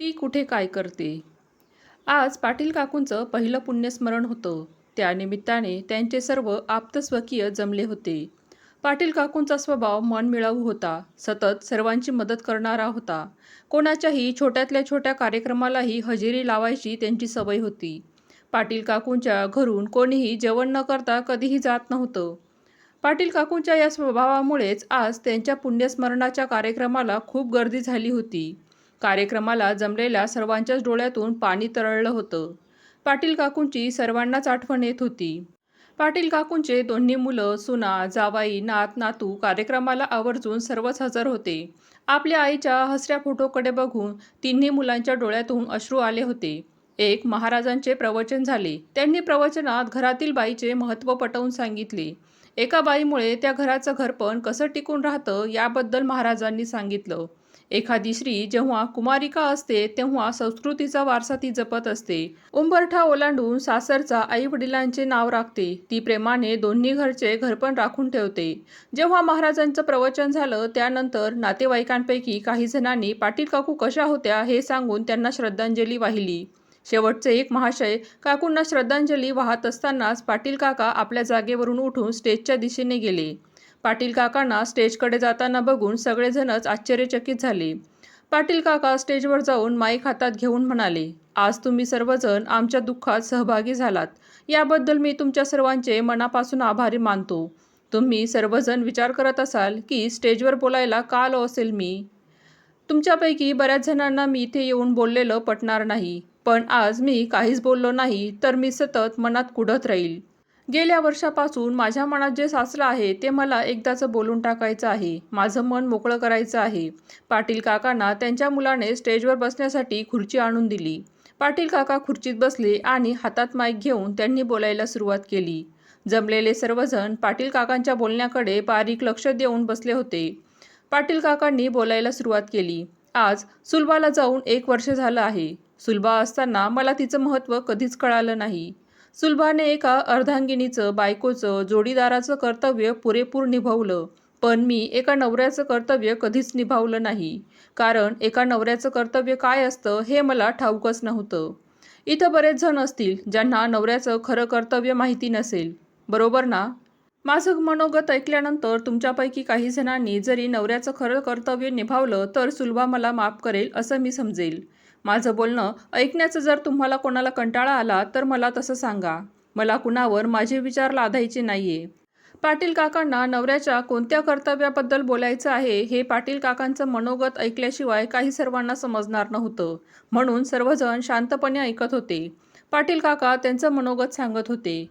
ती कुठे काय करते? आज पाटील काकूंचं पहिलं पुण्यस्मरण होतं. त्यानिमित्ताने त्यांचे सर्व आप्तस्वकीय जमले होते. पाटील काकूंचा स्वभाव मनमिळावू होता. सतत सर्वांची मदत करणारा होता. कोणाच्याही छोट्यातल्या छोट्या कार्यक्रमालाही हजेरी लावायची त्यांची सवय होती. पाटील काकूंच्या घरून कोणीही जेवण न करता कधीही जात नव्हतं. पाटील काकूंच्या या स्वभावामुळेच आज त्यांच्या पुण्यस्मरणाच्या कार्यक्रमाला खूप गर्दी झाली होती. कार्यक्रमाला जमलेल्या सर्वांच्याच डोळ्यातून पाणी तरळलं होतं. पाटील काकूंची सर्वांनाच आठवण येत होती. पाटील काकूंचे दोन्ही मुलं सुना जावाई नात नातू कार्यक्रमाला आवर्जून सर्वच हजर होते. आपल्या आईच्या हसऱ्या फोटोकडे बघून तिन्ही मुलांच्या डोळ्यातून अश्रू आले होते. एक महाराजांचे प्रवचन झाले. त्यांनी प्रवचनात घरातील बाईचे महत्त्व पटवून सांगितले. एका बाईमुळे त्या घराचं घरपण कसं टिकून राहतं याबद्दल महाराजांनी सांगितलं. एखादी स्त्री जेव्हा कुमारिका असते तेव्हा संस्कृतीचा वारसा ती जपत असते. उंबरठा ओलांडून सासरचा आई वडिलांचे नाव राखते. ती प्रेमाने दोन्ही घरचे घरपण राखून ठेवते. जेव्हा महाराजांचं प्रवचन झालं त्यानंतर नातेवाईकांपैकी काही जणांनी पाटील काकू कशा होत्या? हे सांगून त्यांना श्रद्धांजली वाहिली. शेवटचे एक महाशय काकूंना श्रद्धांजली वाहत असतानाच पाटील काका आपल्या जागेवरून उठून स्टेजच्या दिशेने गेले. पाटील काकांना स्टेजकडे जाताना बघून सगळेजणच आश्चर्यचकित झाले. पाटील काका स्टेजवर जाऊन माईक हातात घेऊन म्हणाले आज तुम्ही सर्वजण आमच्या दुःखात सहभागी झालात. याबद्दल मी तुमच्या सर्वांचे मनापासून आभारी मानतो. तुम्ही सर्वजण विचार करत असाल की स्टेजवर बोलायला का आलो असेल मी? तुमच्यापैकी बऱ्याच जणांना मी इथे येऊन बोललेलं पटणार नाही. पण आज मी काहीच बोललो नाही तर मी सतत मनात कुढत राहील. गेल्या वर्षापासून माझ्या मनात जे साचलं आहे ते मला एकदाचं बोलून टाकायचं आहे. माझं मन मोकळं करायचं आहे. पाटील काकांना त्यांच्या मुलाने स्टेजवर बसण्यासाठी खुर्ची आणून दिली. पाटील काका खुर्चीत बसले आणि हातात माईक घेऊन त्यांनी बोलायला सुरुवात केली. जमलेले सर्वजण पाटील काकांच्या बोलण्याकडे बारीक लक्ष देऊन बसले होते. पाटील काकांनी बोलायला सुरुवात केली. आज सुलभाला जाऊन एक वर्ष झालं आहे. सुलभा असताना मला तिचं महत्त्व कधीच कळालं नाही. सुलभाने एका अर्धांगिनीचं बायकोचं जोडीदाराचं कर्तव्य पुरेपूर निभावलं. पण मी एका नवऱ्याचं कर्तव्य कधीच निभावलं नाही. कारण एका नवऱ्याचं कर्तव्य काय असतं हे मला ठाऊकच नव्हतं. इथं बरेच जण असतील ज्यांना नवऱ्याचं खरं कर्तव्य माहिती नसेल. बरोबर ना? माझं मनोगत ऐकल्यानंतर तुमच्यापैकी काही जणांनी जरी नवऱ्याचं खरं कर्तव्य निभावलं तर सुलभा मला माफ करेल असं मी समजेल. माझं बोलणं ऐकण्याचं जर तुम्हाला कोणाला कंटाळा आला तर मला तसं सांगा. मला कुणावर माझे विचार लादायचे आहे पाटील काकांना नवऱ्याच्या कोणत्या कर्तव्याबद्दल बोलायचं आहे हे पाटील काकांचं मनोगत ऐकल्याशिवाय काही सर्वांना समजणार नव्हतं. म्हणून सर्वजण शांतपणे ऐकत होते. पाटील काका त्यांचं मनोगत सांगत होते.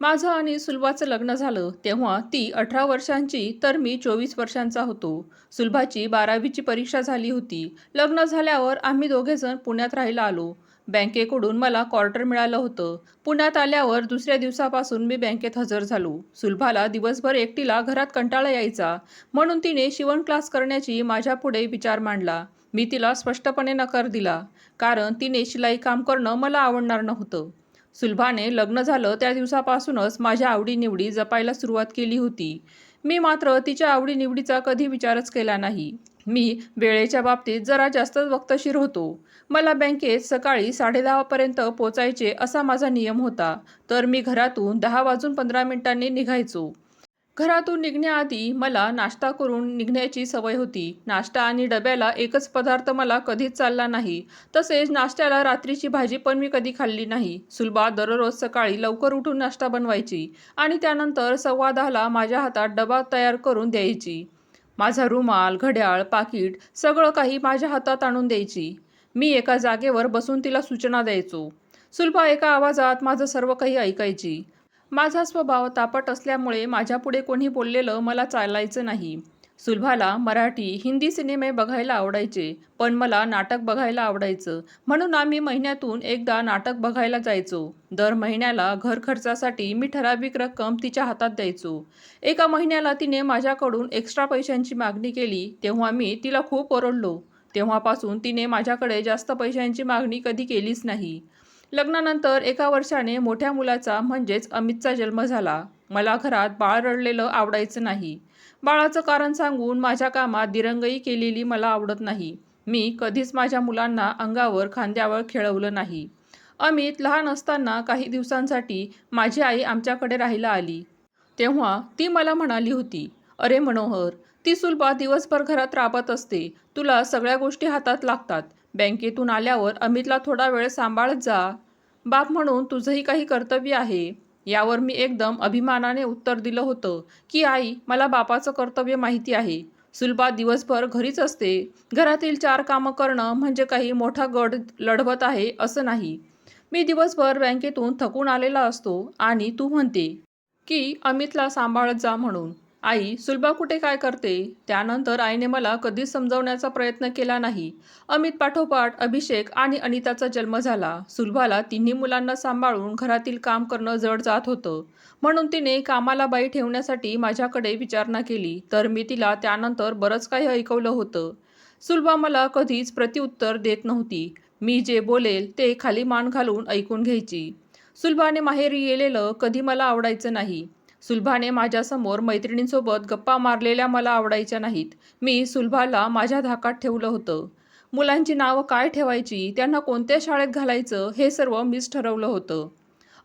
माझं आणि सुलभाचं लग्न झालं तेव्हा ती अठरा वर्षांची तर मी चोवीस वर्षांचा होतो. सुलभाची बारावीची परीक्षा झाली होती. लग्न झाल्यावर आम्ही दोघेजण पुण्यात राहायला आलो. बँकेकडून मला क्वार्टर मिळालं होतं. पुण्यात आल्यावर दुसऱ्या दिवसापासून मी बँकेत हजर झालो. सुलभाला दिवसभर एकटीला घरात कंटाळा यायचा. म्हणून तिने शिवण क्लास करण्याची माझ्यापुढे विचार मांडला. मी तिला स्पष्टपणे नकार दिला. कारण तिने शिलाई काम करणं मला आवडणार नव्हतं. सुलभाने लग्न झालं त्या दिवसापासूनच माझ्या आवडीनिवडी जपायला सुरुवात केली होती. मी मात्र तिच्या आवडीनिवडीचा कधी विचारच केला नाही. मी वेळेच्या बाबतीत जरा जास्तच वक्तशीर होतो. मला बँकेत सकाळी साडेदहापर्यंत पोचायचे असा माझा नियम होता. तर मी घरातून दहा वाजून पंधरा मिनिटांनी निघायचो. घरातून निघण्याआधी मला नाश्ता करून निघण्याची सवय होती. नाश्ता आणि डब्याला एकच पदार्थ मला कधीच चालला नाही. तसेच नाश्त्याला रात्रीची भाजी पण मी कधी खाल्ली नाही. सुलभा दररोज सकाळी लवकर उठून नाश्ता बनवायची आणि त्यानंतर सव्वा दहाला माझ्या हातात डबा तयार करून द्यायची. माझा रुमाल घड्याळ पाकिट सगळं काही माझ्या हातात आणून द्यायची. मी एका जागेवर बसून तिला सूचना द्यायचो. सुलभा एका आवाजात माझं सर्व काही ऐकायची. माझा स्वभाव तापट असल्यामुळे माझ्यापुढे कोणी बोललेलं मला चालायचं नाही. सुलभाला मराठी हिंदी सिनेमे बघायला आवडायचे पण मला नाटक बघायला आवडायचं. म्हणून आम्ही महिन्यातून एकदा नाटक बघायला जायचो. दर महिन्याला घर खर्चासाठी मी ठराविक रक्कम तिच्या हातात द्यायचो. एका महिन्याला तिने माझ्याकडून एक्स्ट्रा पैशांची मागणी केली तेव्हा मी तिला खूप ओरडलो. तेव्हापासून तिने माझ्याकडे जास्त पैशांची मागणी कधी केलीच नाही. लग्नानंतर एका वर्षाने मोठ्या मुलाचा म्हणजेच अमितचा जन्म झाला. मला घरात बाळ रडलेलं आवडायचं नाही. बाळाचं कारण सांगून माझ्या कामात दिरंगई केलेली मला आवडत नाही. मी कधीच माझ्या मुलांना अंगावर खांद्यावर खेळवलं नाही. अमित लहान असताना काही दिवसांसाठी माझी आई आमच्याकडे राहायला आली. तेव्हा ती मला म्हणाली होती अरे मनोहर ती सुलभा दिवसभर घरात राबत असते. तुला सगळ्या गोष्टी हातात लागतात. बँकेतून आल्यावर अमितला थोडा वेळ सांभाळत जा. बाप म्हणून तुझंही काही कर्तव्य आहे. यावर मी एकदम अभिमानाने उत्तर दिलं होतं की आई मला बापाचं कर्तव्य माहिती आहे. सुलभा दिवसभर घरीच असते. घरातील चार कामं करणं म्हणजे काही मोठा गड लढवत आहे असं नाही. मी दिवसभर बँकेतून थकून आलेला असतो आणि तू म्हणते की अमितला सांभाळत जा म्हणून. आई सुलभा कुठे काय करते? त्यानंतर आईने मला कधीच समजवण्याचा प्रयत्न केला नाही. अमित पाठोपाठ अभिषेक आणि अनिताचा जन्म झाला. सुलभाला तिन्ही मुलांना सांभाळून घरातील काम करणं जड जात होतं. म्हणून तिने कामाला बाई ठेवण्यासाठी माझ्याकडे विचारणा केली तर मी तिला त्यानंतर बरंच काही ऐकवलं होतं. सुलभा मला कधीच प्रत्युत्तर देत नव्हती. मी जे बोलेल ते खाली मान घालून ऐकून घ्यायची. सुलभाने माहेरी गेलेलं कधी मला आवडायचं नाही. सुलभाने माझ्यासमोर मैत्रिणींसोबत गप्पा मारलेल्या मला आवडायच्या नाहीत. मी सुलभाला माझ्या धाकात ठेवलं होतं. मुलांची नावं काय ठेवायची त्यांना कोणत्या शाळेत घालायचं हे सर्व मीच ठरवलं होतं.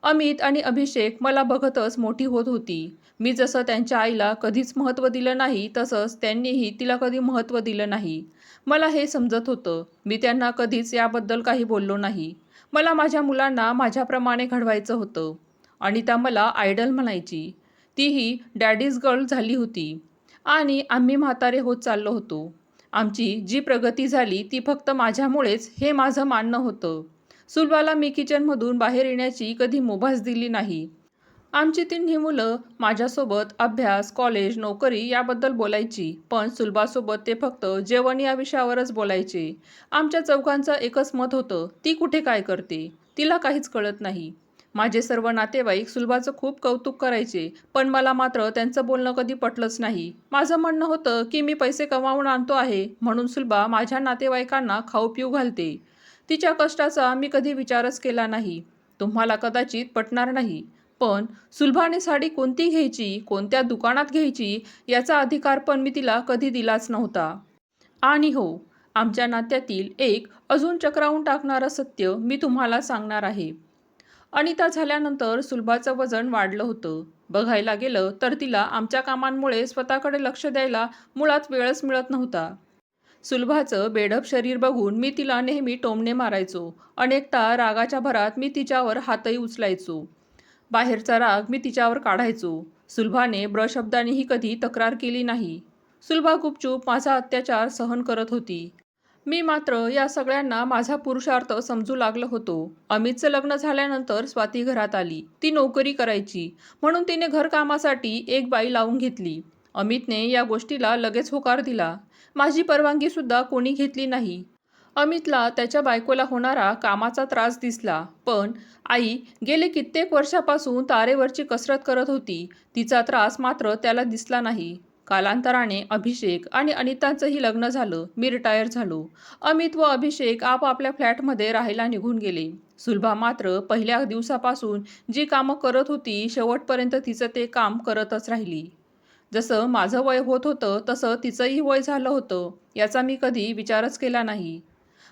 अमित आणि अभिषेक मला बघतच मोठी होत होती. मी जसं त्यांच्या आईला कधीच महत्त्व दिलं नाही तसंच त्यांनीही तिला कधी महत्त्व दिलं नाही. मला हे समजत होतं. मी त्यांना कधीच याबद्दल काही बोललो नाही. मला माझ्या मुलांना माझ्याप्रमाणे घडवायचं होतं. आणि त्या मला आयडल म्हणायची. तीही डॅडीज गर्ल झाली होती. आणि आम्ही म्हातारे होत चाललो होतो. आमची जी प्रगती झाली ती फक्त माझ्यामुळेच हे माझं मानणं होतं. सुलभाला मी किचनमधून बाहेर येण्याची कधी मुभास दिली नाही. आमची तिन्ही मुलं माझ्यासोबत अभ्यास कॉलेज नोकरी याबद्दल बोलायची पण सुलभासोबत ते फक्त जेवण या विषयावरच बोलायचे. आमच्या चौघांचं एकच मत होतं ती कुठे काय करते? तिला काहीच कळत नाही. माझे सर्व नातेवाईक सुलभाचं खूप कौतुक करायचे पण मला मात्र त्यांचं बोलणं कधी पटलंच नाही. माझं म्हणणं होतं की मी पैसे कमावून आणतो आहे म्हणून सुलभा माझ्या नातेवाईकांना खाऊ पिऊ घालते. तिच्या कष्टाचा मी कधी विचारच केला नाही. तुम्हाला कदाचित पटणार नाही. पण सुलभाने साडी कोणती घ्यायची कोणत्या दुकानात घ्यायची याचा अधिकार पण मी तिला कधी दिलाच नव्हता. आणि हो आमच्या नात्यातील एक अजून चक्रावून टाकणारं सत्य मी तुम्हाला सांगणार आहे. अनिता झाल्यानंतर सुलभाचं वजन वाढलं होतं. बघायला गेलं तर तिला आमच्या कामांमुळे स्वतःकडे लक्ष द्यायला मुळात वेळच मिळत नव्हता. सुलभाचं बेडप शरीर बघून मी तिला नेहमी टोमणे मारायचो. अनेकदा रागाच्या भरात मी तिच्यावर हातही उचलायचो. बाहेरचा राग मी तिच्यावर काढायचो. सुलभाने ब्रशब्दानेही कधी तक्रार केली नाही. सुलभा गुपचूप माझा अत्याचार सहन करत होती. मी मात्र या सगळ्यांना माझा पुरुषार्थ समजू लागलो होतो. अमितचं लग्न झाल्यानंतर स्वाती घरात आली. ती नोकरी करायची. म्हणून तिने घरकामासाठी एक बाई लावून घेतली. अमितने या गोष्टीला लगेच होकार दिला. माझी परवानगीसुद्धा कोणी घेतली नाही. अमितला त्याच्या बायकोला होणारा कामाचा त्रास दिसला. पण आई गेले कित्येक वर्षापासून तारेवरची कसरत करत होती. तिचा त्रास मात्र त्याला दिसला नाही. कालांतराने अभिषेक आणि अनितांचंही लग्न झालं मी रिटायर झालो. अमित व अभिषेक आपापल्या फ्लॅटमध्ये राहायला निघून गेले. सुलभा मात्र पहिल्या दिवसापासून जी कामं करत होती शेवटपर्यंत तिचं ते काम करतच राहिली. जसं माझं वय होत होतं तसं तिचंही वय झालं होतं याचा मी कधी विचारच केला नाही.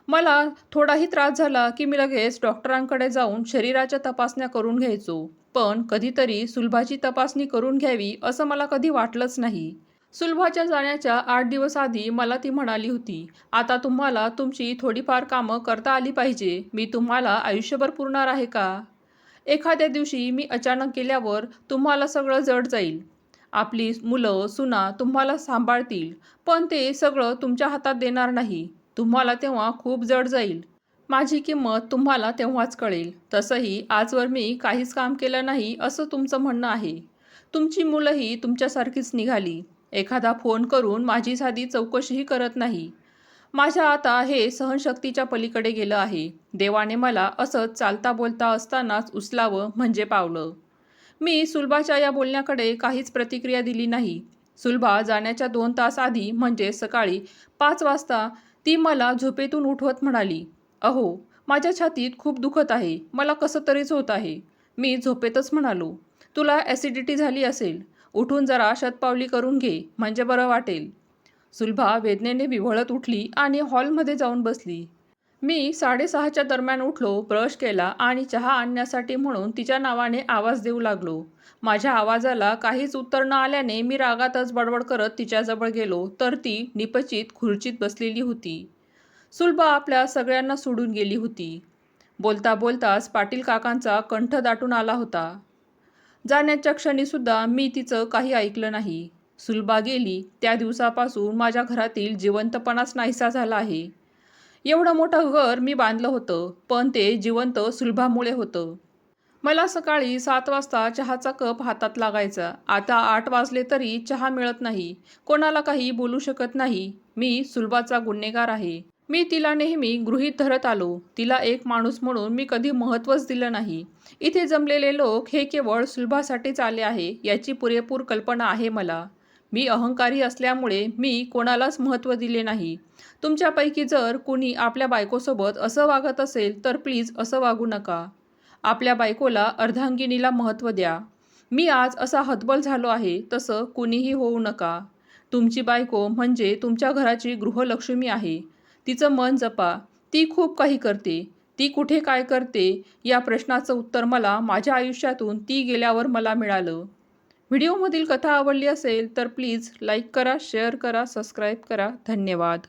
मला थोडाही त्रास झाला की मी लगेच डॉक्टरांकडे जाऊन शरीराच्या तपासण्या करून घ्यायचो. पण कधीतरी सुलभाची तपासणी करून घ्यावी असं मला कधी वाटलंच नाही. सुलभाच्या जाण्याच्या आठ दिवस आधी मला ती म्हणाली होती आता तुम्हाला तुमची थोडीफार कामं करता आली पाहिजे. मी तुम्हाला आयुष्यभर पुरणार आहे का? एखाद्या दिवशी मी अचानक गेल्यावर तुम्हाला सगळं जड जाईल. आपली मुलं सुना तुम्हाला सांभाळतील पण ते सगळं तुमच्या हातात देणार नाही. तुम्हाला तेव्हा खूप जड जाईल. माझी किंमत तुम्हाला तेव्हाच कळेल. तसंही आजवर मी काहीच काम केलं नाही असं तुमचं म्हणणं आहे. तुमची मुलंही तुमच्यासारखीच निघाली. एखादा फोन करून माझी साधी चौकशीही करत नाही. माझ्या आता हे सहनशक्तीच्या पलीकडे गेलं आहे. देवाने मला असंच चालता बोलता असतानाच उचलावं म्हणजे पावलं. मी सुलभाच्या या बोलण्याकडे काहीच प्रतिक्रिया दिली नाही. सुलभा जाण्याच्या दोन तास आधी म्हणजे सकाळी पाच वाजता ती मला झोपेतून उठवत म्हणाली अहो माझ्या छातीत खूप दुखत आहे. मला कसं तरीच होत आहे. मी झोपेतच म्हणालो तुला ॲसिडिटी झाली असेल. उठून जरा शतपावली करून घे म्हणजे बरं वाटेल. सुलभा वेदनेने विव्हळत उठली आणि हॉलमध्ये जाऊन बसली. मी साडेसहाच्या दरम्यान उठलो ब्रश केला आणि चहा आणण्यासाठी म्हणून तिच्या नावाने आवाज देऊ लागलो. माझ्या आवाजाला काहीच उत्तर न आल्याने मी रागातच बडबड करत तिच्याजवळ गेलो तर ती निपचित खुर्चीत बसलेली होती. सुलभा आपल्या सगळ्यांना सोडून गेली होती. बोलता बोलताच पाटील काकांचा कंठ दाटून आला होता. जाण्याच्या क्षणीसुद्धा मी तिचं काही ऐकलं नाही. सुलभा गेली. त्या दिवसापासून माझ्या घरातील जिवंतपणाच नाहीसा झाला आहे. एवढं मोठं घर मी बांधलं होतं पण ते जिवंत सुलभामुळे होतं. मला सकाळी सात वाजता चहाचा कप हातात लागायचा. आता आठ वाजले तरी चहा मिळत नाही. कोणाला काही बोलू शकत नाही. मी सुलभाचा गुन्हेगार आहे. मी तिला नेहमी गृहीत धरत आलो. तिला एक माणूस म्हणून मी कधी महत्त्वच दिलं नाही. इथे जमलेले लोक हे केवळ सुलभासाठीच आले आहे याची पुरेपूर कल्पना आहे मला. मी अहंकारी असल्यामुळे मी कोणालाच महत्त्व दिले नाही. तुमच्यापैकी जर कुणी आपल्या बायकोसोबत असं वागत असेल तर प्लीज असं वागू नका. आपल्या बायकोला अर्धांगिनीला महत्त्व द्या. मी आज असा हतबल झालो आहे तसं कुणीही होऊ नका. तुमची बायको म्हणजे तुमच्या घराची गृहलक्ष्मी आहे. तिचं मन जपा. ती खूप काही करते. ती कुठे काय करते या प्रश्नाचं उत्तर मला माझ्या आयुष्यातून ती गेल्यावर मला मिळालं. व्हिडिओमधील कथा आवडली असेल तर प्लीज लाईक करा शेअर करा सबस्क्राईब करा. धन्यवाद.